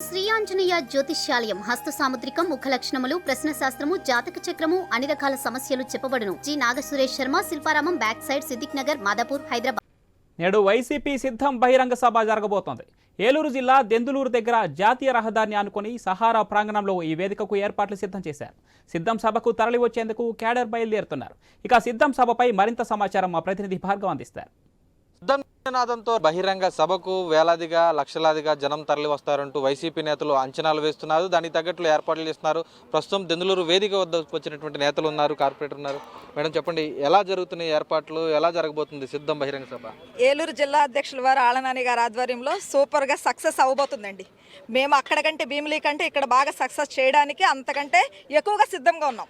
శ్రీ ఆంజనేయ జ్యోతిష్యాలయం హస్త సాముద్రికం ముఖ లక్షణములు ప్రశ్న శాస్త్రము జాతక చక్రము అన్ని రకాల సమస్యలు చెప్పబడును. G. Nagasuresh Sharma Shilparamam back side Siddique Nagar Madhapur Hyderabad. నేడు వైసీపీ సిద్ధం బహిరంగ సభ జరగబోతోంది. ఏలూరు జిల్లా దెందులూరు దగ్గర జాతీయ రహదారిని ఆనుకుని సహారా ప్రాంగణంలో ఈ వేదికకు ఏర్పాట్లు సిద్ధం చేశారు. సిద్ధం సభకు తరలి వచ్చేందుకు క్యాడర్ బయలుదేరుతున్నారు. ఇక సిద్ధం సభపై మరింత సమాచారం మా ప్రతినిధి భార్గవ్ అందిస్తారు. నినాదంతో బహిరంగ సభకు వేలాదిగా లక్షలాదిగా జనం తరలి వస్తారంటూ వైసీపీ నేతలు అంచనాలు వేస్తున్నారు. దానికి తగ్గట్లు ఏర్పాట్లు చేస్తున్నారు. ప్రస్తుతం దెందులూరు వేదిక వద్ద వచ్చినటువంటి నేతలు ఉన్నారు కార్పొరేటర్ ఉన్నారు. మేడం చెప్పండి ఎలా జరుగుతున్నాయి ఏర్పాట్లు? ఎలా జరగబోతుంది సిద్ధం బహిరంగ సభ? ఏలూరు జిల్లా అధ్యక్షుల వారు ఆళనాని గారి ఆధ్వర్యంలో సూపర్గా సక్సెస్ అవ్వబోతుందండి మేము అక్కడ కంటే భీమిలీ కంటే ఇక్కడ బాగా సక్సెస్ చేయడానికి అంతకంటే ఎక్కువగా సిద్ధంగా ఉన్నాం.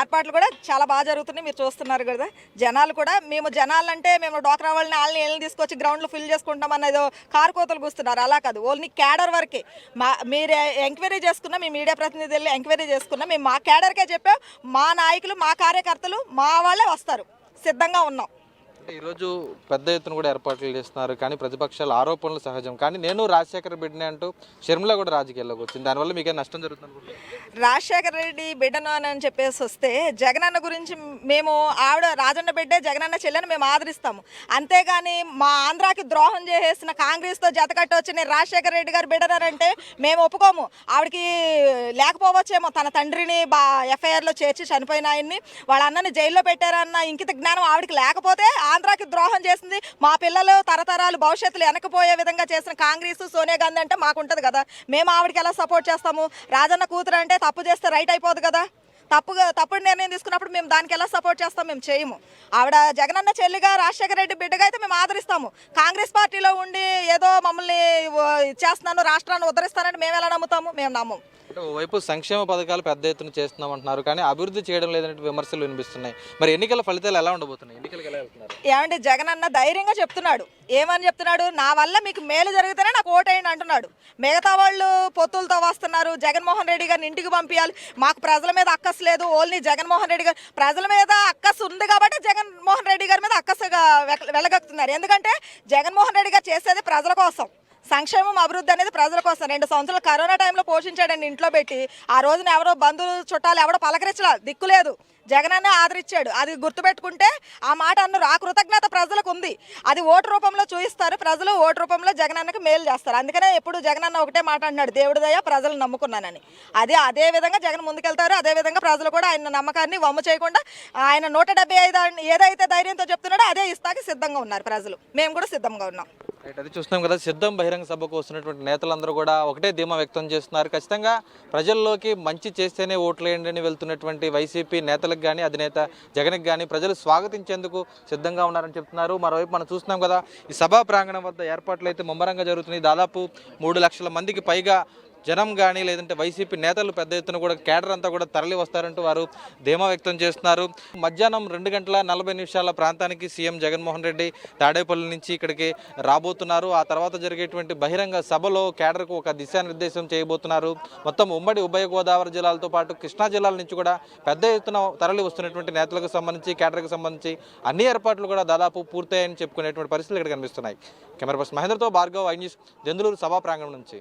ఏర్పాట్లు కూడా చాలా బాగా జరుగుతున్నాయి మీరు చూస్తున్నారు కదా. జనాలు కూడా మేము జనాలంటే మేము డోక్రా వాళ్ళని వాళ్ళని ఏళ్ళని తీసుకొచ్చి గ్రౌండ్లో ఫిల్ చేసుకుంటాం అన్నది కారు కోతలు కూస్తున్నారు. అలా కాదు ఓన్లీ క్యాడర్ వరకే. మా మీరు ఎంక్వైరీ చేసుకున్నా మీ మీడియా ప్రతినిధులు ఎంక్వైరీ చేసుకున్నా మేము మా క్యాడర్కే చెప్పాం మా నాయకులు మా కార్యకర్తలు మా వాళ్ళే వస్తారు. సిద్ధంగా ఉన్నాం. ఈరోజు పెద్ద ఎత్తున కూడా ఏర్పాట్లు చేస్తున్నారు. కానీ ప్రతిపక్షాల ఆరోపణలు సహజం. కానీ నేను రాజశేఖర బిడ్డనే అంటూ షర్మిల కూడా రాజకీయాల్లోకి వచ్చింది. దానివల్ల మీకు నష్టం జరుగుతుంది రాజశేఖర రెడ్డి బిడ్డను అని చెప్పేసి వస్తే జగనన్న గురించి మేము ఆవిడ రాజన్న బిడ్డే జగనన్న చెల్లెని మేము ఆదరిస్తాము. అంతేగాని మా ఆంధ్రాకి ద్రోహం చేసేసిన కాంగ్రెస్తో జతకట్టి వచ్చి రాజశేఖర రెడ్డి గారు బిడ్డనారంటే మేము ఒప్పుకోము. ఆవిడకి లేకపోవచ్చేమో తన తండ్రిని బా ఎఫ్ఐఆర్లో చేర్చి చనిపోయిన ఆయన్ని వాళ్ళ అన్నని జైల్లో పెట్టారన్న ఇంకిత జ్ఞానం ఆవిడకి లేకపోతే ఆంధ్రాకి ద్రోహం చేసింది. మా పిల్లలు తరతరాలు భవిష్యత్తులో వెనకపోయే విధంగా చేసిన కాంగ్రెస్ సోనియా గాంధీ అంటే మాకుంటుంది కదా. మేము ఆవిడకి ఎలా సపోర్ట్ చేస్తాము? రాజన్న కూతురు అంటే తప్పు చేస్తే రైట్ అయిపోదు కదా. తప్పుగా తప్పుడు నిర్ణయం తీసుకున్నప్పుడు మేము దానికి ఎలా సపోర్ట్ చేస్తాం? మేము చేయము. ఆవిడ జగనన్న చెల్లిగా రాజశేఖర రెడ్డి బిడ్డగా అయితే మేము ఆదరిస్తాము. కాంగ్రెస్ పార్టీలో ఉండి ఏదో మమ్మల్ని చేస్తున్నాను రాష్ట్రాన్ని ఉద్ధరిస్తానంటే మేము ఎలా నమ్ముతాము? మేము నమ్మము. అంటే ఓవైపు సంక్షేమ పథకాలు పెద్ద ఎత్తున చేస్తున్నాం అంటున్నారు కానీ అభివృద్ధి చేయడం లేదనే విమర్శలు వినిపిస్తున్నాయి. మరి ఎన్నికల ఫలితాలు ఎలా ఉండబోతున్నాయి? ఎన్నికలకు ఎలా వెళ్తున్నారు? ఏమంటే జగన్ అన్న ధైర్యంగా చెప్తున్నాడు. ఏమని చెప్తున్నాడు? నా వల్ల మీకు మేలు జరిగితేనే నాకు ఓటేయండి అంటున్నాడు. మిగతా వాళ్ళు పొత్తులతో వస్తున్నారు. జగన్మోహన్ రెడ్డి గారిని ఇంటికి పంపించాలి మాకు ప్రజల మీద అక్కస్ లేదు. ఓన్లీ జగన్మోహన్ రెడ్డి గారు ప్రజల మీద అక్కస్ ఉంది కాబట్టి జగన్మోహన్ రెడ్డి గారి మీద అక్కస్గా వె- వెళ్ళగక్కుతున్నారు ఎందుకంటే జగన్మోహన్ రెడ్డి గారు చేసేది ప్రజల కోసం. సంక్షేమం అభివృద్ధి అనేది ప్రజల కోసం. రెండు సంవత్సరాలు కరోనా టైంలో పోషించాడండి ఇంట్లో పెట్టి. ఆ రోజున ఎవరో బంధువులు చుట్టాలు ఎవడో పలకరించలా దిక్కులేదు జగనన్న ఆదరించాడు. అది గుర్తుపెట్టుకుంటే ఆ మాట అన్నారు ఆ కృతజ్ఞత ప్రజలకు ఉంది. అది ఓటు రూపంలో చూపిస్తారు ప్రజలు ఓటు రూపంలో జగనన్నకు మేలు చేస్తారు. అందుకనే ఎప్పుడు జగనన్న ఒకటే మాట అన్నాడు దేవుడి దయ ప్రజలు నమ్ముకున్నానని. అదే అదే విధంగా జగన్ ముందుకెళ్తారు. అదే విధంగా ప్రజలు కూడా ఆయన నమ్మకాన్ని వమ్ము చేయకుండా ఆయన నూట డెబ్బై ఐదు ఏదైతే ధైర్యంతో చెప్తున్నాడో అదే ఇస్తాకి సిద్ధంగా ఉన్నారు ప్రజలు. మేము కూడా సిద్ధంగా ఉన్నాం. అది చూస్తున్నాం కదా సిద్ధం బహిరంగ సభకు వస్తున్నటువంటి నేతలందరూ కూడా ఒకటే ధీమా వ్యక్తం చేస్తున్నారు. ఖచ్చితంగా ప్రజల్లోకి మంచి చేస్తేనే ఓట్లేయండి అని వెళ్తున్నటువంటి వైసీపీ నేతలకు కానీ అధినేత జగన్కి కానీ ప్రజలు స్వాగతించేందుకు సిద్ధంగా ఉన్నారని చెప్తున్నారు. మరోవైపు మనం చూస్తున్నాం కదా ఈ సభా ప్రాంగణం వద్ద ఏర్పాట్లు అయితే ముమ్మరంగా జరుగుతున్నాయి. దాదాపు మూడు లక్షల మందికి పైగా జనం కానీ లేదంటే వైసీపీ నేతలు పెద్ద ఎత్తున కూడా కేడర్ అంతా కూడా తరలి వస్తారంటూ వారు ధీమా వ్యక్తం చేస్తున్నారు. మధ్యాహ్నం రెండు గంటల నలభై నిమిషాల ప్రాంతానికి సీఎం జగన్మోహన్ రెడ్డి తాడేపల్లి నుంచి ఇక్కడికి రాబోతున్నారు. ఆ తర్వాత జరిగేటువంటి బహిరంగ సభలో కేడర్కు ఒక దిశానిర్దేశం చేయబోతున్నారు. మొత్తం ఉమ్మడి ఉభయ గోదావరి జిల్లాలతో పాటు కృష్ణా జిల్లాల నుంచి కూడా పెద్ద ఎత్తున తరలి వస్తున్నటువంటి నేతలకు సంబంధించి కేడర్కు సంబంధించి అన్ని ఏర్పాట్లు కూడా దాదాపు పూర్తయ్యాయని చెప్పుకునేటువంటి పరిస్థితులు ఇక్కడ కనిపిస్తున్నాయి. కెమెరా పర్సన్ మహేంద్రతో భార్గవ్ ఐ న్యూస్ దెందులూరు సభా ప్రాంగణం నుంచి.